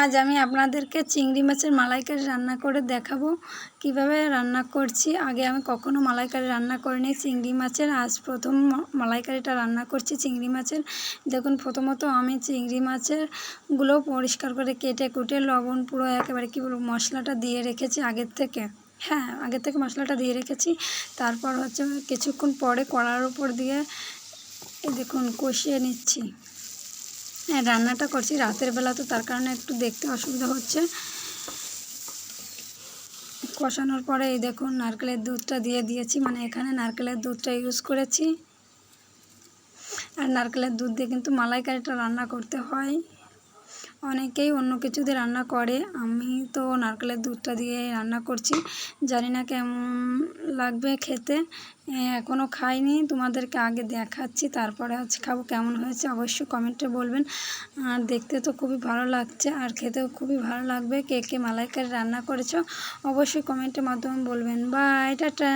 আজ আমি আপনাদেরকে চিংড়ি মাছের মালাইকারি রান্না করে দেখাবো। কীভাবে রান্না করছি? আগে আমি কখনো মালাইকারি রান্না করিনি। চিংড়ি মাছের, আজ প্রথম মালাইকারিটা রান্না করছি চিংড়ি মাছের। দেখুন, প্রথমত আমি চিংড়ি মাছেরগুলো পরিষ্কার করে কেটে কুটে লবণ পুরো একেবারে কী বলব, মশলাটা দিয়ে রেখেছি আগের থেকে। হ্যাঁ আগের থেকে মশলাটা দিয়ে রেখেছি। তারপর হচ্ছে কিছুক্ষণ পরে কড়ার উপর দিয়ে দেখুন, কষিয়ে নিচ্ছি। রান্নাটা করছি। রাতের বেলা তো তার কারণে একটু দেখতে অসুবিধা হচ্ছে। কষানোর পরে এই দেখুন, নারকেলের দুধটা দিয়ে দিয়েছি। মানে এখানে নারকেলের দুধটা ইউজ করেছি। আর নারকেলের দুধ দিয়ে কিন্তু মালাইকারিটা রান্না করতে হয়। অনেকেই অন্য কিছু দিয়ে রান্না করে। আমি তো নারকেলের দুধটা দিয়ে রান্না করছি। জানি না কেমন লাগবে খেতে? এখনও খাইনি, তোমাদেরকে আগে দেখাচ্ছি, তারপরে আজ খাব, কেমন হয়েছে অবশ্যই কমেন্টে বলবেন। আর দেখতে তো খুবই ভালো লাগছে, আর খেতেও খুবই ভালো লাগবে। কে কে মালাইকারি রান্না করেছ, অবশ্যই কমেন্টের মাধ্যমে বলবেন। Bye, tata.